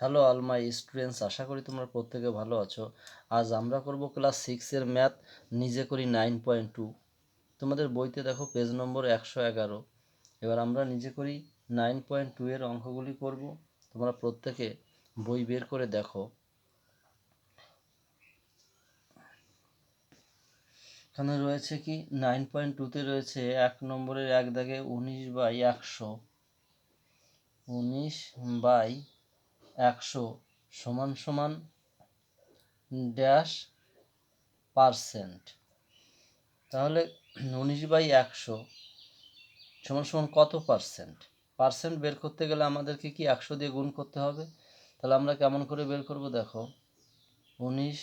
Hello all my students আশা করি তোমরা প্রত্যেকে ভালো আছো। আজ আমরা করব ক্লাস সিক্সের ম্যাথ নিজে করি নাইন পয়েন্ট টু তোমাদের বইতে দেখো পেজ নম্বর একশো এগারো। এবার আমরা নিজে করি নাইন পয়েন্ট টু এর অঙ্কগুলি করব। তোমরা প্রত্যেকে বই বের করে দেখো। এখানে রয়েছে কি নাইন পয়েন্ট টুতে রয়েছে এক নম্বরের এক দাগে উনিশ বাই একশো। উনিশ বাই একশো সমান সমান ড্যাশ পারসেন্ট। তাহলে উনিশ বাই একশো সমান সমান কত পার্সেন্ট? পার্সেন্ট বের করতে গেলে আমাদেরকে কি একশো দিয়ে গুণ করতে হবে? তাহলে আমরা কেমন করে বের করব দেখো? উনিশ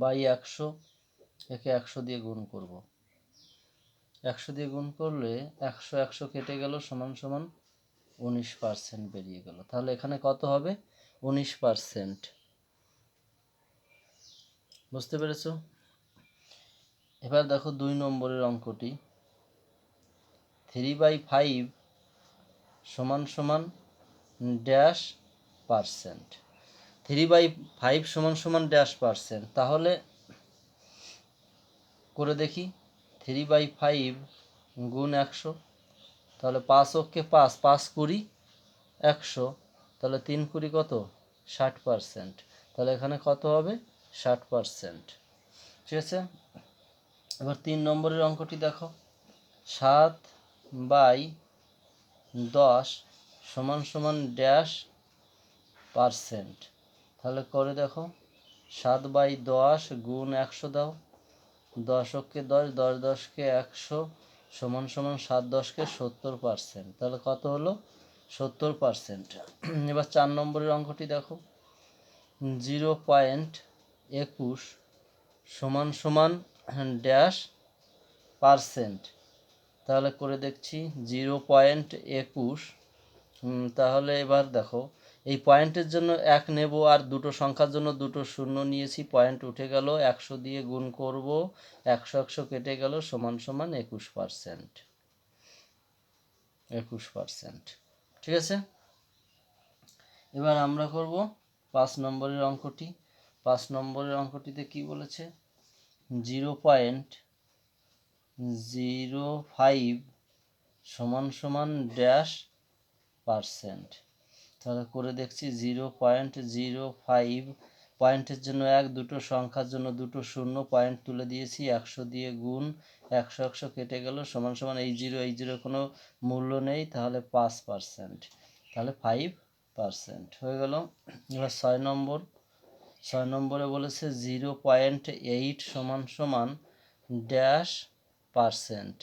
বাই একশো একে একশো দিয়ে গুণ করব। একশো দিয়ে গুণ করলে একশো একশো কেটে গেল সমান সমান উনিশ পার্সেন্ট বেরিয়ে গেল। তাহলে এখানে কত হবে? উনিশ পার্সেন্ট বুঝতে পেরেছ? এবার দেখো দুই নম্বরের অঙ্কটি। থ্রি বাই ফাইভ সমান সমান dash percent three by five সমান সমান ড্যাশ পার্সেন্ট তাহলে করে দেখি। থ্রি বাই ফাইভ গুণ একশো। তাহলে পাঁচ অক্ষে পাঁচ পাঁচ কুড়ি, একশো, তাহলে তিন কুড়ি কত? ষাট পারসেন্ট। তাহলে এখানে কত হবে? ষাট পারসেন্ট। ঠিক আছে? এবার তিন নম্বরের অঙ্কটি দেখো। সাত বাই দশ সমান সমান ড্যাশ পারসেন্ট। তাহলে করে দেখো। সাত বাই দশ গুণ একশো দাও। দশককে দশ দশ দশকে একশো সমান সমান সাত দশকে সত্তর পার্সেন্ট। তাহলে কত হলো? সত্তর পার্সেন্ট। এবার চার নম্বরের অঙ্কটি দেখো। জিরো পয়েন্ট একুশ সমান সমান ড্যাশ পার্সেন্ট। তাহলে করে দেখছি, জিরো পয়েন্ট একুশ। তাহলে এবার দেখো এই পয়েন্টের জন্য এক নেব আর দুটো সংখ্যার জন্য দুটো শূন্য নিয়েছি। পয়েন্ট উঠে গেল, একশো দিয়ে গুণ করব, একশো একশো কেটে গেল, সমান সমান একুশ পারসেন্ট। একুশ পারসেন্ট। ঠিক আছে? এবার আমরা করব পাঁচ নম্বরের অঙ্কটি। পাঁচ নম্বরের অঙ্কটিতে কি বলেছে? জিরো পয়েন্ট জিরো ফাইভ সমান সমান ড্যাশ পারসেন্ট। তাহলে করে দেখছি জিরো পয়েন্ট জিরো ফাইভ। পয়েন্টের জন্য এক, দুটো সংখ্যার জন্য দুটো শূন্য। পয়েন্ট তুলে দিয়েছি, একশো দিয়ে গুণ, একশো একশো কেটে গেল, সমান সমান এই জিরো এই জিরো কোনো মূল্য নেই, তাহলে পাঁচ পার্সেন্ট। তাহলে ফাইভ পার্সেন্ট হয়ে গেল। এবার ছয় নম্বর, ছয় নম্বরে বলেছে জিরো পয়েন্ট এইট সমান সমান ড্যাশ পার্সেন্ট।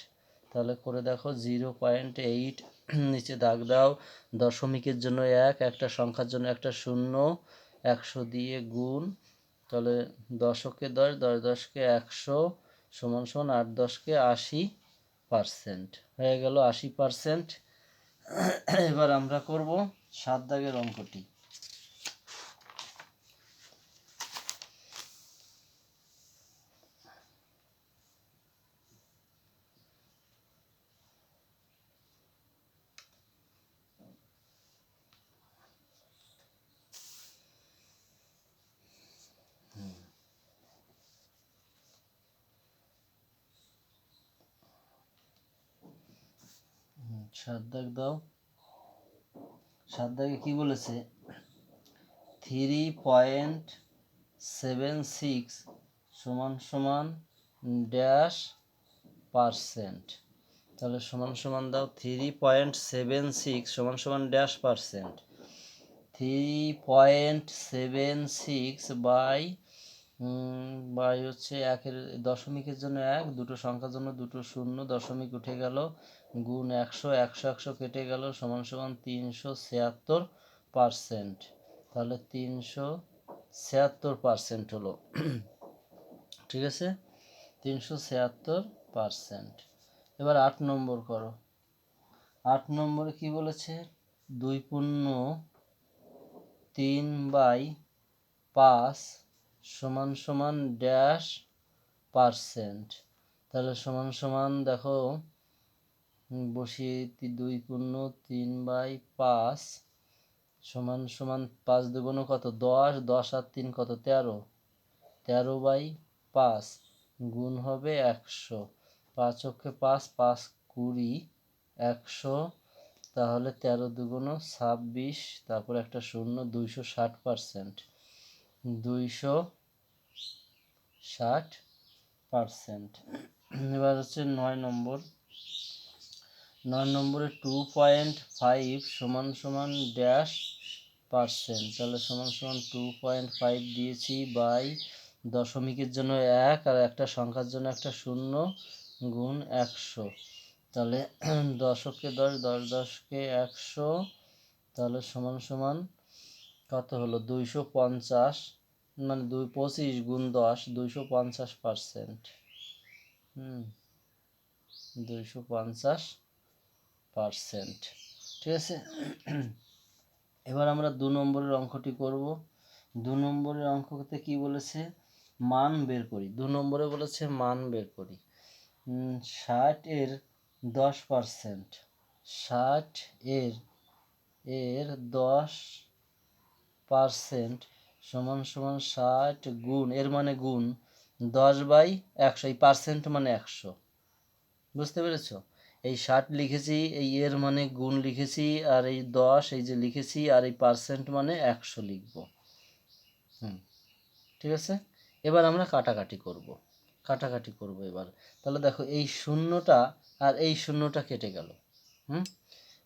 তাহলে করে দেখো, জিরো পয়েন্ট এইট নিচে দাগ দাও। দশমিকের জন্য এক, একটা সংখ্যার জন্য একটা শূন্য, একশো দিয়ে গুণ। তাহলে দশকে দশ দশ দশকে একশো সমান সমান আট দশকে আশি পারসেন্ট। হয়ে গেল আশি পারসেন্ট। এবার আমরা করব সাত দাগের অঙ্কটি। সাত দাও। সাত দাগে কী বলেছে? থ্রি পয়েন্ট সেভেন সিক্স সমান সমান ড্যাশ পারসেন্ট তাহলে সমান সমান দাও থ্রি পয়েন্ট সেভেন সিক্স সমান সমান dash percent three point seven six by by হচ্ছে একের, দশমিকের জন্য এক, দুটো সংখ্যার জন্য দুটো শূন্য, দশমিক উঠে গেল, গুণ একশো একশো একশো কেটে গেল, সমান সমান তিনশো ছিয়াত্তর পারসেন্ট তাহলে তিনশো ছিয়াত্তর পারসেন্ট হলো, ঠিক আছে? তিনশো ছিয়াত্তর পারসেন্ট এবার আট নম্বর করো। আট নম্বরে কি বলেছে? দুই পূর্ণ তিন বাই পাঁচ সমান সমান ড্যাশ পারসেন্ট তাহলে সমান সমান দেখো বসিয়ে দুই পূর্ণ তিন বাই পাঁচ। সমান সমান পাঁচ দুগুণ কত? দশ দশ আর তিন কত? তেরো। তেরো বাই পাঁচ গুণ হবে একশো। পাঁচ অক্ষে পাঁচ পাঁচ কুড়ি, একশো। তাহলে তেরো দুগুণ ছাব্বিশ, তারপর একটা শূন্য, দুইশো ষাট পারসেন্ট দুইশো ষাট পারসেন্ট এবার হচ্ছে নয় নম্বর। নয় নম্বরে টু পয়েন্ট ফাইভ সমান সমান ড্যাশ পার্সেন্ট তাহলে সমান সমান টু পয়েন্ট ফাইভ দিয়েছি বাই দশমিকের জন্য এক আর একটা সংখ্যার জন্য একটা শূন্য গুণ একশো। তাহলে দশকে দশ দশ দশকে একশো, তাহলে সমান সমান কত হলো? দুইশো পঞ্চাশ মানে দুই পঁচিশ গুণ দশ, দুইশো পঞ্চাশ পার্সেন্ট। হুম, দুইশো পঞ্চাশ পার্সেন্ট। ঠিক আছে? এবার আমরা দু নম্বরের অঙ্কটি করব। দু নম্বরের অঙ্কতে কি বলেছে? মান বের করি। দু নম্বরে বলেছে মান বের করি। ষাট এর দশ পার্সেন্ট। ষাট এর এর দশ পার্সেন্ট সমান সমান ষাট গুণ, এর মানে গুণ দশ বাই একশো, এই পার্সেন্ট মানে একশো। বুঝতে পেরেছ? এই ষাট লিখেছি, এই এর মানে গুণ লিখেছি, আর এই দশ, এই যে লিখেছি, আর এই পার্সেন্ট মানে একশো লিখব। হুম, ঠিক আছে? এবার আমরা কাটাকাটি করব। কাটাকাটি করব এবার। তাহলে দেখো, এই শূন্যটা আর এই শূন্যটা কেটে গেল। হুম,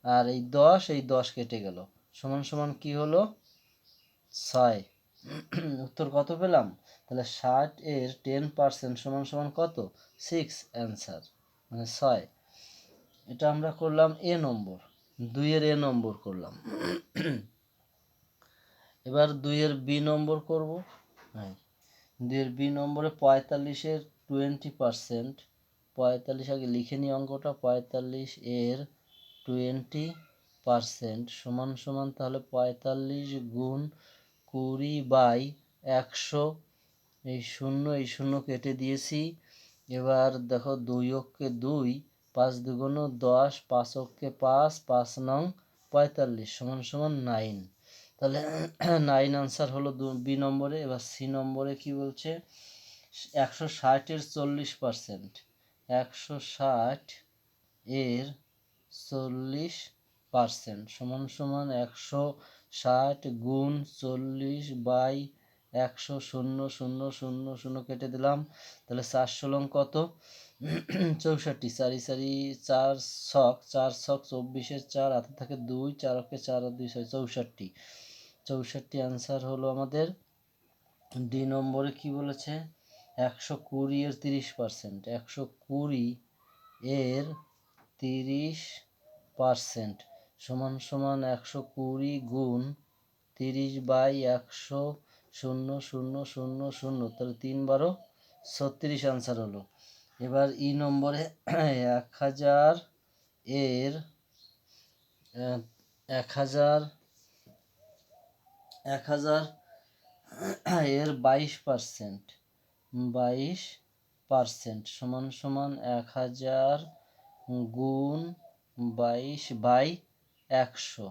আর এই দশ এই দশ কেটে গেল। সমান সমান কি হলো? ছয়। উত্তর কত পেলাম? তাহলে ষাট এর টেন পার্সেন্ট সমান সমান কত? সিক্স অ্যান্সার মানে ছয়। এটা আমরা করলাম এ নম্বর দুইয়ের এ নম্বর করলাম। এবার দুইয়ের বি নম্বর করব। হ্যাঁ। দুইয়ের বি নম্বরে পঁয়তাল্লিশের টোয়েন্টি পার্সেন্ট পঁয়তাল্লিশ আগে লিখে নিই অঙ্কটা। পঁয়তাল্লিশ এর টোয়েন্টি পার্সেন্ট সমান সমান তাহলে পঁয়তাল্লিশ গুণ কুড়ি বাই একশো, এই শূন্য এই শূন্য কেটে দিয়েছি। এবার দেখো দুই অক্ষে দুই, পাঁচ দুগুণ দশ, পাঁচ অক্ষে পাঁচ পাঁচ নং পঁয়তাল্লিশ, সমান সমান নাইন। তাহলে নাইন আনসার হলো দু, বি নম্বরে, এবার সি নম্বরে কি বলছে? একশো ষাটের চল্লিশ পার্সেন্ট, একশো ষাট এর চল্লিশ পার্সেন্ট, সমান সমান একশো ষাট গুণ চল্লিশ বাই একশো শূন্য শূন্য শূন্য শূন্য কেটে দিলাম। তাহলে চারশো লং কত? চৌষট্টি। চারি চারি চার ছক চার ছক চব্বিশের চার, হাতে থাকে দুই, চার অক্ষে চার আর দুই, ছয়, চৌষট্টি। চৌষট্টি অ্যান্সার হলো আমাদের ডি নম্বরে কি বলেছে? একশো কুড়ি এর তিরিশ পার্সেন্ট একশো কুড়ি এর তিরিশ পার্সেন্ট সমান সমান একশো কুড়ি গুণ তিরিশ বাই একশো শূন্য শূন্য শূন্য শূন্য, তাহলে তিন বারো ছত্রিশ আনসার হলো। এবার ই নম্বরে এক হাজার এর এক হাজার এক হাজার এর বাইশ পার্সেন্ট বাইশ পার্সেন্ট সমান সমান এক হাজার গুণ বাইশ বাই একশো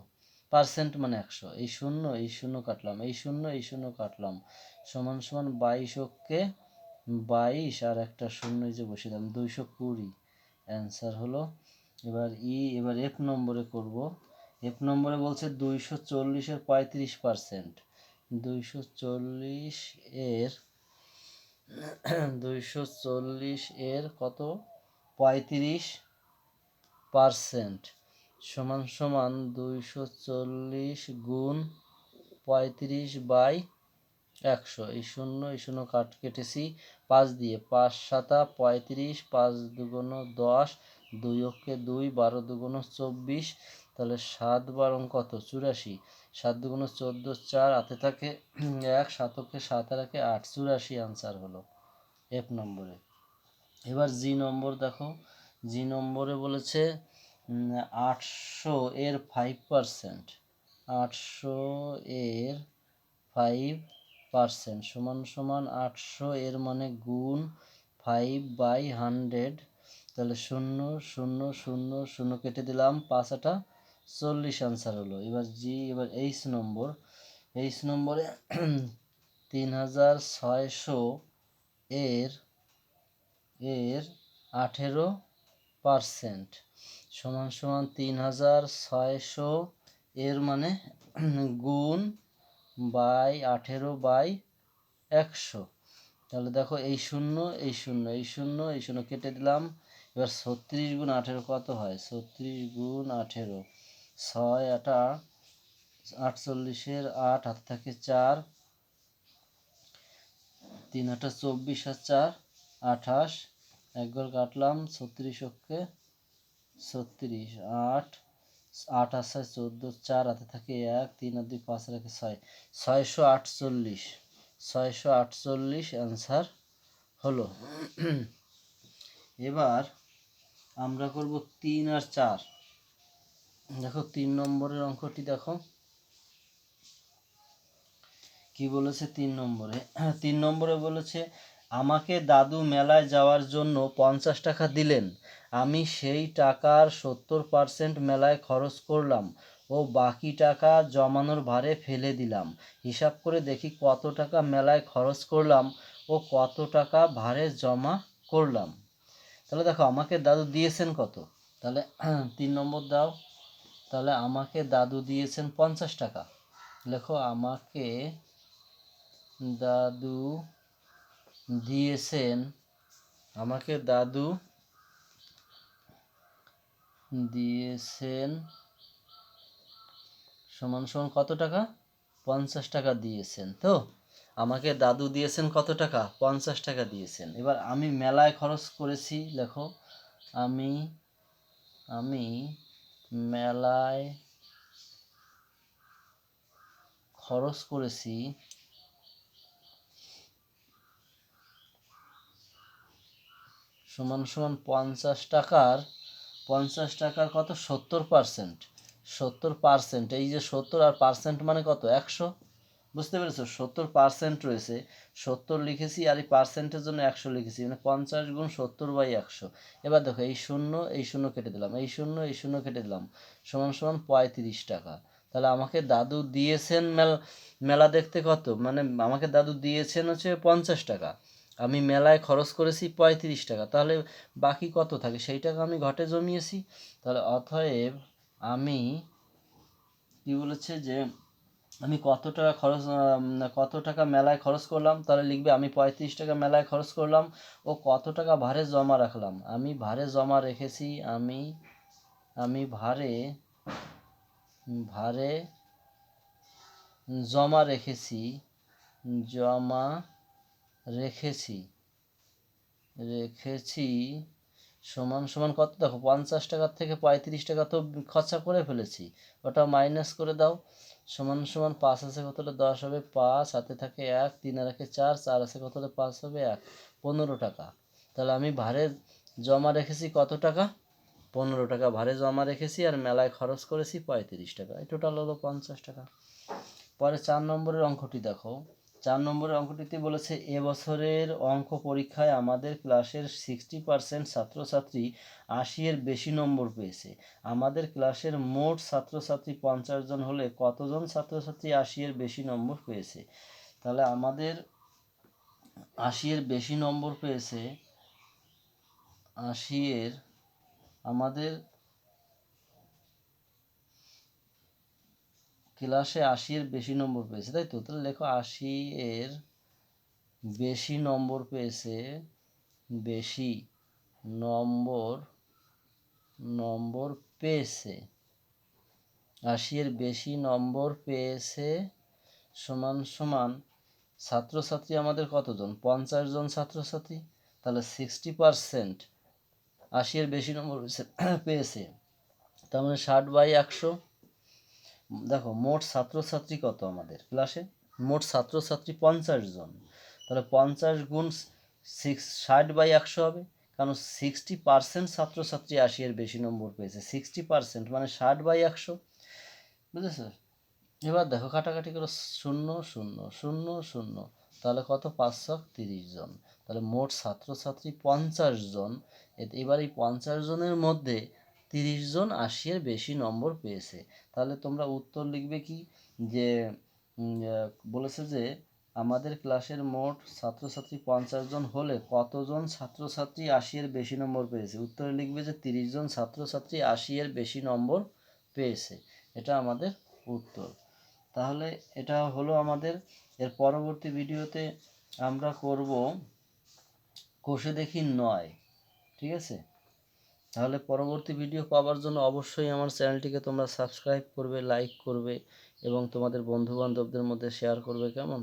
পার্সেন্ট মানে একশো। এই শূন্য এই শূন্য কাটলাম, এই শূন্য এই শূন্য কাটলাম। সমান সমান বাইশ অক্ষে বাইশ আর একটা শূন্য যে বসে দিলাম, দুইশো কুড়ি। অ্যান্সার হলো, এবার ই, এবার এক নম্বরে করব। এক নম্বরে বলছে দুইশো চল্লিশের পঁয়ত্রিশ পার্সেন্ট দুইশো চল্লিশ এর, দুইশো চল্লিশ এর কত? পঁয়ত্রিশ পার্সেন্ট সমান সমান দুইশো চল্লিশ গুণ পঁয়ত্রিশ বাই একশো। এই শূন্য এই শূন্য কাট কেটেছি পাঁচ দিয়ে। পাঁচ সাতা, পঁয়ত্রিশ, পাঁচ দুগুণ দশ, দুই অক্ষে দুই, বারো দুগুণ চব্বিশ। তাহলে সাত বারং কত? চুরাশি। সাত দুগুণ চোদ্দ, চার হাতে থাকে এক সাতকে সাত আর একে আট। চুরাশি আনসার হলো এফ নম্বরে। এবার জি নম্বর দেখো। জি নম্বরে বলেছে আটশো এর ফাইভ পার্সেন্ট আটশো এর ফাইভ পার্সেন্ট সমান সমান আটশো এর মানে গুণ ফাইভ বাই হান্ড্রেড তাহলে শূন্য শূন্য শূন্য শূন্য কেটে দিলাম, পাঁচ আটা চল্লিশ অ্যান্সার হলো। এবার জি, এবার এইচ নম্বর এইচ নম্বরে তিন হাজার ছয়শো এর এর আঠেরো পারসেন্ট সমান সমান তিন হাজার ছয়শো এর মানে গুণ বাই আঠেরো বাই একশো। তাহলে দেখো এই শূন্য এই শূন্য এই শূন্য এই শূন্য কেটে দিলাম। এবার ছত্রিশ গুণ আঠেরো কত হয়? ছত্রিশ গুণ আঠেরো। ছয় আটা আটচল্লিশের আট হাত থাকে চার। তিন আটা চব্বিশ আর চার, আঠাশ। একবার কাটলাম, ছত্রিশ অক্ষে ছত্রিশ, আট আট আছে চোদ্দ, চার, হাতে থাকে এক, তিন আর দুই, পাঁচ রাখে ছয়। ছয়শো আটচল্লিশ ছয়শো আটচল্লিশ অ্যান্সার হলো। এবার আমরা করব তিন আর চার। দেখো তিন নম্বরের অঙ্কটি দেখো। কি বলেছে তিন নম্বরে? তিন নম্বরে বলেছে, আমাকে দাদু মেলায় যাওয়ার জন্য পঞ্চাশ টাকা দিলেন। আমি সেই টাকার সত্তর পার্সেন্ট মেলায় খরচ করলাম ও বাকি টাকা জমানোর ভারে ফেলে দিলাম। হিসাব করে দেখি কত টাকা মেলায় খরচ করলাম ও কত টাকা ভারে জমা করলাম। তাহলে দেখো, আমাকে দাদু দিয়েছেন কত? তাহলে তিন নম্বর দাও। তাহলে আমাকে দাদু দিয়েছেন পঞ্চাশ টাকা। লেখো, আমাকে দাদু দিয়েছেন, আমাকে দাদু দিয়েছেন। সমান সমান কত টাকা? পঞ্চাশ টাকা দিয়েছেন, তো? আমাকে দাদু দিয়েছেন কত টাকা? পঞ্চাশ টাকা দিয়েছেন। এবার আমি মেলায় খরচ করেছি লেখো আমি আমি মেলায় খরচ করেছি সমান সমান পঞ্চাশ টাকার পঞ্চাশ টাকার কত? সত্তর পার্সেন্ট সত্তর পার্সেন্ট এই যে সত্তর আর পার্সেন্ট মানে কত? একশো? বুঝতে পেরেছ? সত্তর পার্সেন্ট রয়েছে। সত্তর লিখেছি আর এই পার্সেন্টের জন্য একশো লিখেছি। মানে পঞ্চাশ গুণ সত্তর বাই একশো। এবার দেখো, এই শূন্য এই শূন্য কেটে দিলাম। এই শূন্য এই শূন্য কেটে দিলাম। সমান সমান পঁয়ত্রিশ টাকা। তাহলে আমাকে দাদু দিয়েছেন মেলা মেলা দেখতে কত? মানে আমাকে দাদু দিয়েছেন হচ্ছে পঞ্চাশ টাকা। আমি মেলায় খরচ করেছি পঁয়ত্রিশ টাকা। তাহলে বাকি কত থাকে? সেই টাকা আমি ঘটে জমিয়েছি। তাহলে অতএব আমি কি বলেছে যে, আমি কত টাকা খরচ কত টাকা মেলায় খরচ করলাম, তাহলে লিখবে আমি পঁয়ত্রিশ টাকা মেলায় খরচ করলাম ও কত টাকা ভারে জমা রাখলাম। আমি ভারে জমা রেখেছি, আমি আমি ভারে ভারে জমা রেখেছি, জমা রেখেছি। রেখেছি সমান সমান কত? দেখো, পঞ্চাশ টাকার থেকে পঁয়ত্রিশ টাকা তো খরচা করে ফেলেছি। ওটা মাইনাস করে দাও। সমান সমান পাঁচ আছে কত হলে দশ হবে পাঁচ। হাতে থাকে এক। তিন আর একে চার। চার আছে কত হলে পাঁচ হবে এক। পনেরো টাকা। তাহলে আমি ভারে জমা রেখেছি কত টাকা? পনেরো টাকা। ভারে জমা রেখেছি আর মেলায় খরচ করেছি পঁয়ত্রিশ টাকা। এই টোটাল হলো পঞ্চাশ টাকা। পরে চার নম্বরের অঙ্কটি দেখো। চার নম্বরের অঙ্কটিতে বলেছে এবছরের অঙ্ক পরীক্ষায় আমাদের ক্লাসের সিক্সটি পার্সেন্ট ছাত্রছাত্রী আশি এর বেশি নম্বর পেয়েছে। আমাদের ক্লাসের মোট ছাত্রছাত্রী পঞ্চাশ জন হলে কতজন ছাত্রছাত্রী আশি এর বেশি নম্বর পেয়েছে? তাহলে আমাদের আশি এর বেশি নম্বর পেয়েছে আশি এর আমাদের ক্লাসে এর বেশি নম্বর পেয়েছে, তাই তো? তাহলে লেখো আশি এর বেশি নম্বর পেয়েছে, বেশি নম্বর নম্বর পেয়েছে। আশি এর বেশি নম্বর পেয়েছে সমান সমান ছাত্রছাত্রী আমাদের কতজন? পঞ্চাশ জন ছাত্রছাত্রী। তাহলে সিক্সটি পারসেন্ট আশি এর বেশি নম্বর পেয়েছে। তার মানে ষাট বাই একশো দেখো, মোট ছাত্রছাত্রী কত আমাদের? ক্লাসে মোট ছাত্রছাত্রী পঞ্চাশ জন। তাহলে পঞ্চাশ গুণ সিক্স ষাট বাই একশো হবে, কারণ সিক্সটি পার্সেন্ট ছাত্রছাত্রী আশি এর বেশি নম্বর পেয়েছে। সিক্সটি পার্সেন্ট মানে ষাট বাই একশো। বুঝেছ? এবার দেখো, কাটাকাটি করো, শূন্য শূন্য শূন্য শূন্য। তাহলে কত? পাঁচশো তিরিশ জন। তাহলে মোট ছাত্রছাত্রী পঞ্চাশ জন। এবার এই পঞ্চাশ জনের মধ্যে তিরিশ জন আশি এর বেশি নম্বর পেয়েছে। তাহলে তোমরা উত্তর লিখবে কি? যে বলেছে যে, আমাদের ক্লাসের মোট ছাত্রছাত্রী পঞ্চাশ জন হলে কতজন ছাত্রছাত্রী আশি এর বেশি নম্বর পেয়েছে? উত্তরে লিখবে যে, তিরিশ জন ছাত্রছাত্রী আশি এর বেশি নম্বর পেয়েছে। এটা আমাদের উত্তর। তাহলে এটা হলো আমাদের, এর পরবর্তী ভিডিওতে আমরা করব কোষে দেখি নয়। ঠিক আছে? তাহলে পরবর্তী ভিডিও পাওয়ার জন্য অবশ্যই আমার চ্যানেলটিকে তোমরা সাবস্ক্রাইব করবে লাইক করবে এবং তোমাদের বন্ধুবান্ধবদের মধ্যে শেয়ার করবে, কেমন?